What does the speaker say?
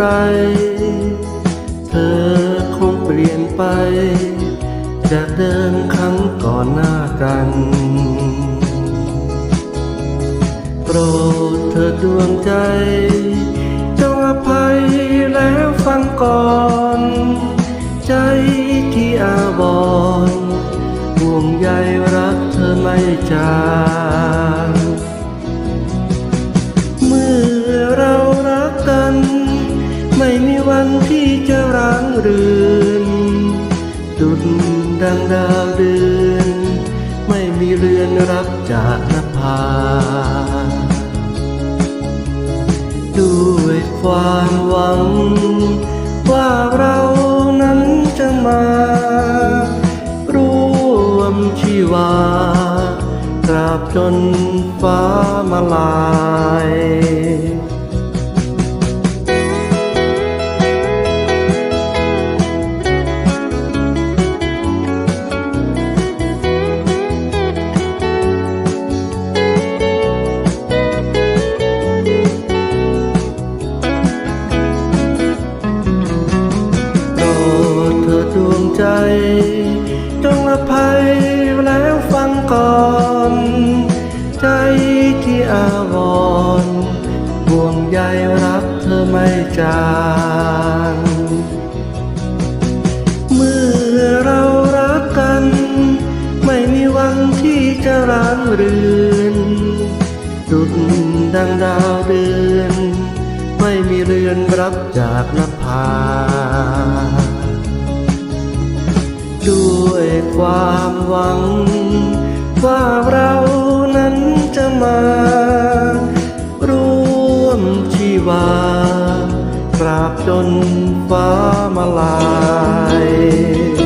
ไร เธอคงเปลี่ยนไป จากเดิมครั้งก่อนหน้ากันโปรดเธอดวงใจ จงอภัยแล้วฟังก่อน ใจที่อาวรณ์ห่วงใยรักเธอไม่จาง ม่มีวันที่จะร้างเรือนดุดดังดาวเดือน ไม่มีเรือนรับจากนภา ด้วยความหวัง ว่าเรานั้นจะมา ร่วมชีวาตราบจนฟ้ามาลาย ใจ จงอภัยแล้วฟังก่อน ใจที่อาวรณ์ห่วงใยรักเธอไม่จางเมื่อเรารักกัน ไม่มีวันที่จะร้างเรือนดุดดังดาวเดือน ไม่มีเรือนรับจากนภา ด้วยความหวัง ว่าเรานั้นจะมา ร่วมชีวาตราบจนฟ้ามาลาย